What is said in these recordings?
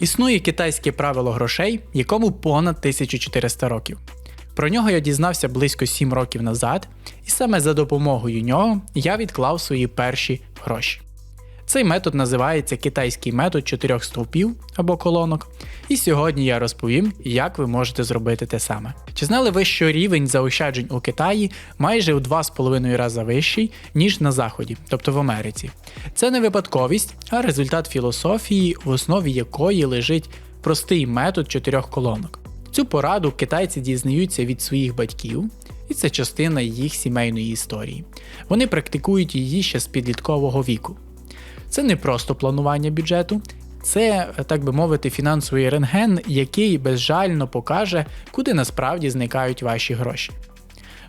Існує китайське правило грошей, якому понад 1400 років. Про нього я дізнався близько 7 років назад, і саме за допомогою нього я відклав свої перші гроші. Цей метод називається китайський метод чотирьох стовпів або колонок. І сьогодні я розповім, як ви можете зробити те саме. Чи знали ви, що рівень заощаджень у Китаї майже у 2,5 рази вищий, ніж на Заході, тобто в Америці? Це не випадковість, а результат філософії, в основі якої лежить простий метод чотирьох колонок. Цю пораду китайці дізнаються від своїх батьків, і це частина їх сімейної історії. Вони практикують її ще з підліткового віку. Це не просто планування бюджету, це, так би мовити, фінансовий рентген, який безжально покаже, куди насправді зникають ваші гроші.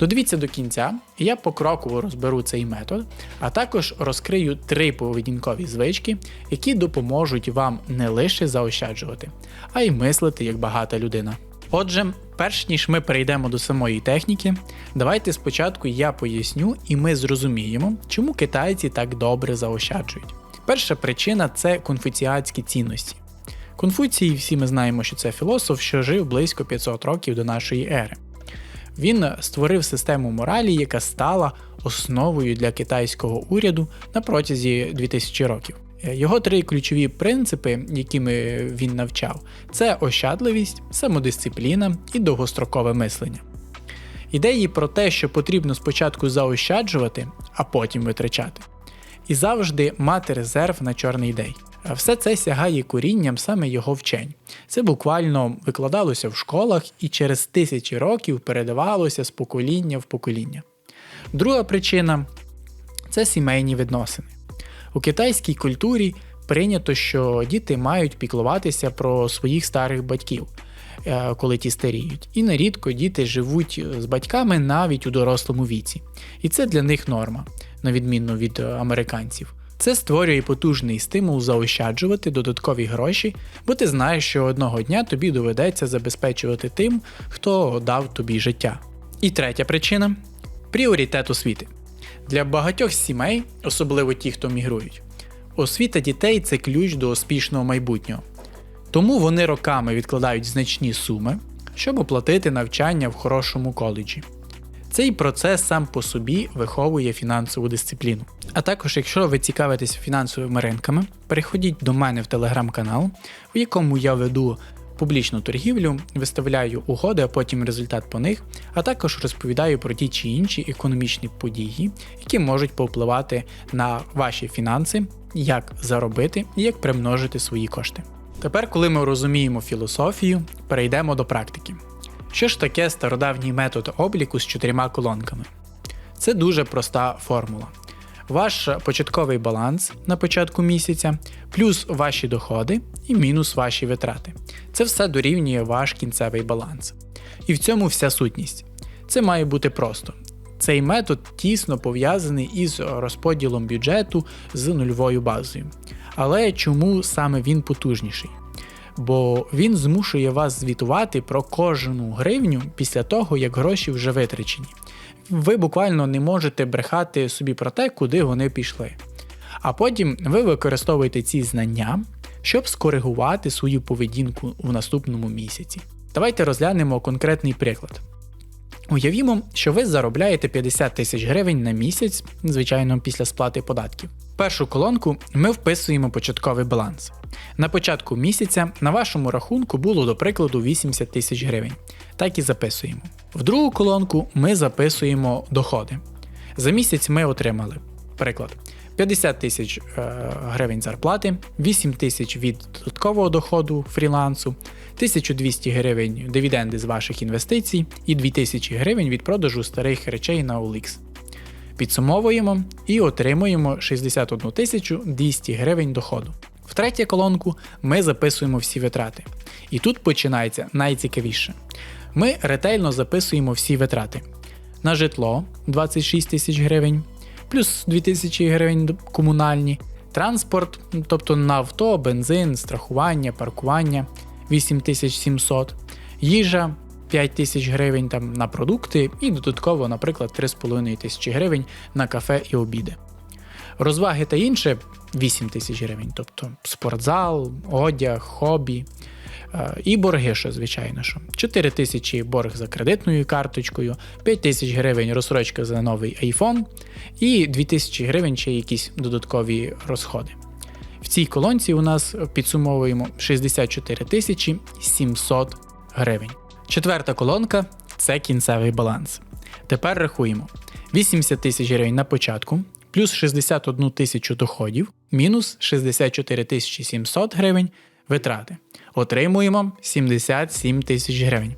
Додивіться до кінця, я покроково розберу цей метод, а також розкрию три поведінкові звички, які допоможуть вам не лише заощаджувати, а й мислити як багата людина. Отже, перш ніж ми перейдемо до самої техніки, давайте спочатку я поясню і ми зрозуміємо, чому китайці так добре заощаджують. Перша причина це конфуціатські цінності. Конфуцій, всі ми знаємо, що це філософ, що жив близько 500 років до нашої ери. Він створив систему моралі, яка стала основою для китайського уряду на протязі 2000 років. Його три ключові принципи, якими він навчав, це ощадливість, самодисципліна і довгострокове мислення. Ідеї про те, що потрібно спочатку заощаджувати, а потім витрачати, і завжди мати резерв на чорний день. Все це сягає корінням саме його вчень. Це буквально викладалося в школах і через тисячі років передавалося з покоління в покоління. Друга причина це сімейні відносини. У китайській культурі прийнято, що діти мають піклуватися про своїх старих батьків, е, коли ті старіють. І нерідко діти живуть з батьками навіть у дорослому віці. І це для них норма, на відміну від е, американців. Це створює потужний стимул заощаджувати додаткові гроші, бо ти знаєш, що одного дня тобі доведеться забезпечувати тим, хто дав тобі життя. І третя причина пріоритет освіти. Для багатьох сімей, особливо ті, хто мігрують, освіта дітей це ключ до успішного майбутнього. Тому вони роками відкладають значні суми, щоб оплатити навчання в хорошому коледжі. Цей процес сам по собі виховує фінансову дисципліну. А також, якщо ви цікавитесь фінансовими ринками, переходіть до мене в телеграм-канал, в якому я веду публічну торгівлю, виставляю угоди, а потім результат по них, а також розповідаю про ті чи інші економічні події, які можуть повпливати на ваші фінанси, як заробити і як примножити свої кошти. Тепер, коли ми розуміємо філософію, перейдемо до практики. Що ж таке стародавній метод обліку з чотирма колонками? Це дуже проста формула. Ваш початковий баланс на початку місяця, плюс ваші доходи і мінус ваші витрати. Це все дорівнює ваш кінцевий баланс. І в цьому вся сутність. Це має бути просто. Цей метод тісно пов'язаний із розподілом бюджету з нульовою базою. Але чому саме він потужніший? Бо він змушує вас звітувати про кожну гривню після того, як гроші вже витрачені. Ви буквально не можете брехати собі про те, куди вони пішли. А потім ви використовуєте ці знання, щоб скоригувати свою поведінку в наступному місяці. Давайте розглянемо конкретний приклад. Уявімо, що ви заробляєте 50 тисяч гривень на місяць, звичайно, після сплати податків. Першу колонку ми вписуємо початковий баланс. На початку місяця на вашому рахунку було, до прикладу, 80 тисяч гривень. Так і записуємо. В другу колонку ми записуємо доходи. За місяць ми отримали, приклад, 50 тисяч е, гривень зарплати, 8 тисяч від додаткового доходу фрілансу, 1200 гривень дивіденди з ваших інвестицій і 2000 гривень від продажу старих речей на OLX. Підсумовуємо і отримуємо 61 200 гривень доходу. В третю колонку ми записуємо всі витрати. І тут починається найцікавіше. Ми ретельно записуємо всі витрати. На житло 26 тисяч гривень, плюс 2000 гривень комунальні, транспорт, тобто на авто, бензин, страхування, паркування 8700, їжа 5 тисяч гривень там на продукти і додатково, наприклад, 3,5 тисячі гривень на кафе і обіди. Розваги та інше 8 тисяч гривень, тобто спортзал, одяг, хобі. Е, І борги, що звичайно що. 4 тисячі борг за кредитною карточкою, 5 тисяч гривень розсрочка за новий iPhone і 2 тисячі гривень ще якісь додаткові розходи. В цій колонці у нас підсумовуємо 64 тисячі 700 гривень. Четверта колонка це кінцевий баланс. Тепер рахуємо: 80 тисяч гривень на початку, плюс 61 тисячу доходів, мінус 64 тисячі 700 гривень витрати. Отримуємо 77 тисяч гривень.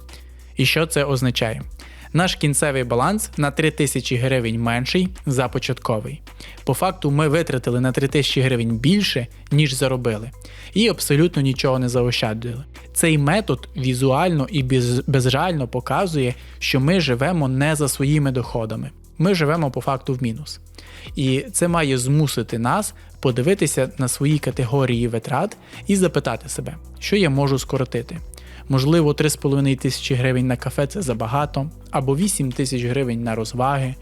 І що це означає? Наш кінцевий баланс на 3 тисячі гривень менший за початковий. По факту ми витратили на 3 тисячі гривень більше, ніж заробили, і абсолютно нічого не заощадили. Цей метод візуально і без, безжально показує, що ми живемо не за своїми доходами. Ми живемо по факту в мінус. І це має змусити нас подивитися на свої категорії витрат і запитати себе, що я можу скоротити. Можливо, 3,5 тисячі гривень на кафе це забагато, або 8 тисяч гривень на розваги.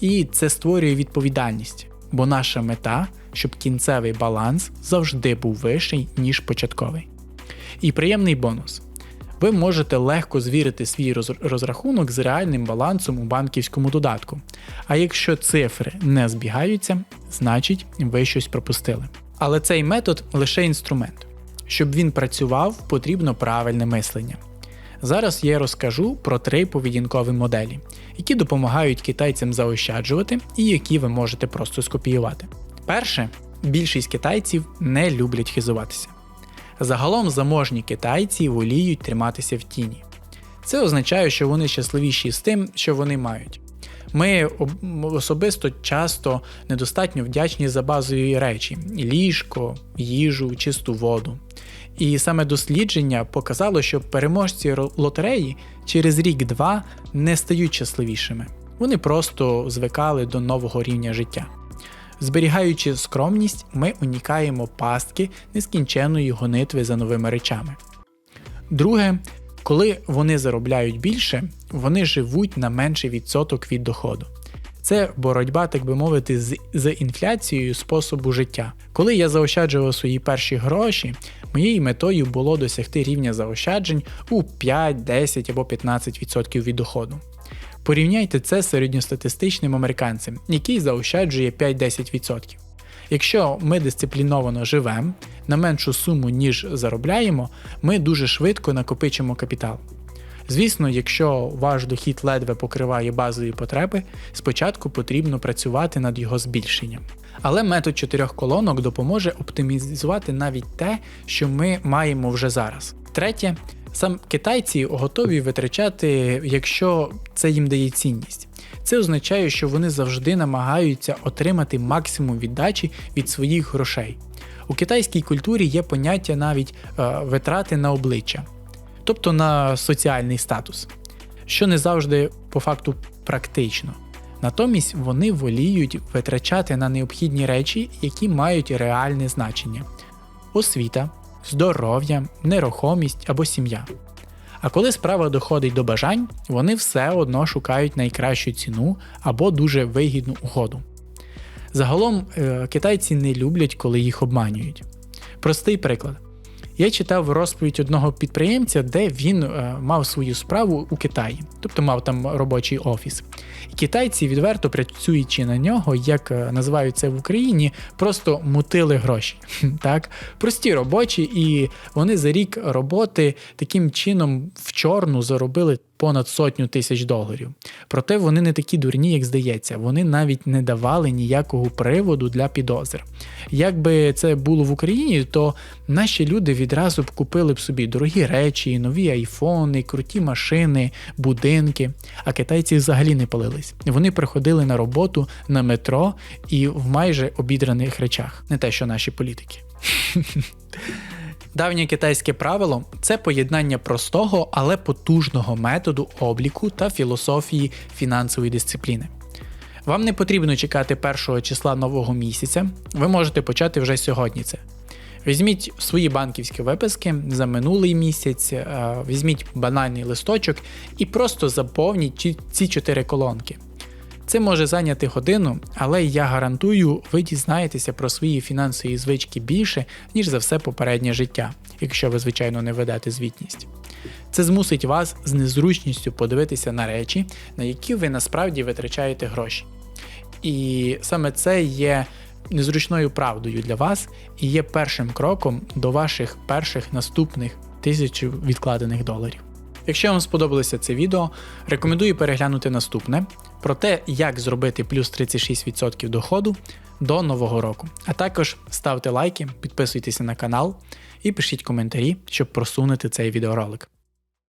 І це створює відповідальність, бо наша мета, щоб кінцевий баланс завжди був вищий, ніж початковий. І приємний бонус. Ви можете легко звірити свій розрахунок з реальним балансом у банківському додатку. А якщо цифри не збігаються, значить ви щось пропустили. Але цей метод лише інструмент. Щоб він працював, потрібно правильне мислення. Зараз я розкажу про три поведінкові моделі, які допомагають китайцям заощаджувати і які ви можете просто скопіювати. Перше, більшість китайців не люблять хизуватися. Загалом заможні китайці воліють триматися в тіні. Це означає, що вони щасливіші з тим, що вони мають. Ми особисто часто недостатньо вдячні за базові речі: ліжко, їжу, чисту воду. І саме дослідження показало, що переможці лотереї через рік-два не стають щасливішими. Вони просто звикали до нового рівня життя. Зберігаючи скромність, ми унікаємо пастки нескінченної гонитви за новими речами. Друге, коли вони заробляють більше, вони живуть на менший відсоток від доходу. Це боротьба, так би мовити, з, з інфляцією способу життя. Коли я заощаджував свої перші гроші, моєю метою було досягти рівня заощаджень у 5, 10 або 15% від доходу. Порівняйте це з середньостатистичним американцем, який заощаджує 5-10%. Якщо ми дисципліновано живемо на меншу суму, ніж заробляємо, ми дуже швидко накопичимо капітал. Звісно, якщо ваш дохід ледве покриває базові потреби, спочатку потрібно працювати над його збільшенням. Але метод чотирьох колонок допоможе оптимізувати навіть те, що ми маємо вже зараз. Третє, сам китайці готові витрачати, якщо це їм дає цінність. Це означає, що вони завжди намагаються отримати максимум віддачі від своїх грошей. У китайській культурі є поняття навіть е, витрати на обличчя, тобто на соціальний статус, що не завжди по факту практично. Натомість вони воліють витрачати на необхідні речі, які мають реальне значення: освіта, здоров'я, нерухомість або сім'я. А коли справа доходить до бажань, вони все одно шукають найкращу ціну або дуже вигідну угоду. Загалом е, китайці не люблять, коли їх обманюють. Простий приклад. Я читав розповідь одного підприємця, де він е, мав свою справу у Китаї, тобто мав там робочий офіс. І китайці, відверто працюючи на нього, як е, називають це в Україні, просто мутили гроші. Так? Прості робочі, і вони за рік роботи таким чином в чорну заробили понад сотню тисяч доларів. Проте вони не такі дурні, як здається. Вони навіть не давали ніякого приводу для підозр. Якби це було в Україні, то наші люди відразу б купили б собі дорогі речі, нові айфони, круті машини, будинки. А китайці взагалі не палились. Вони приходили на роботу на метро і в майже обідраних речах, не те, що наші політики. Давнє китайське правило це поєднання простого, але потужного методу обліку та філософії фінансової дисципліни. Вам не потрібно чекати першого числа нового місяця, ви можете почати вже сьогодні це. Візьміть свої банківські виписки за минулий місяць, е, візьміть банальний листочок і просто заповніть ці- ці чотири колонки. Це може зайняти годину, але я гарантую, ви дізнаєтеся про свої фінансові звички більше, ніж за все попереднє життя, якщо ви, звичайно, не ведете звітність. Це змусить вас з незручністю подивитися на речі, на які ви насправді витрачаєте гроші. І саме це є незручною правдою для вас і є першим кроком до ваших перших наступних тисяч відкладених доларів. Якщо вам сподобалося це відео, рекомендую переглянути наступне про те, як зробити плюс 36% доходу до нового року. А також ставте лайки, підписуйтеся на канал і пишіть коментарі, щоб просунути цей відеоролик.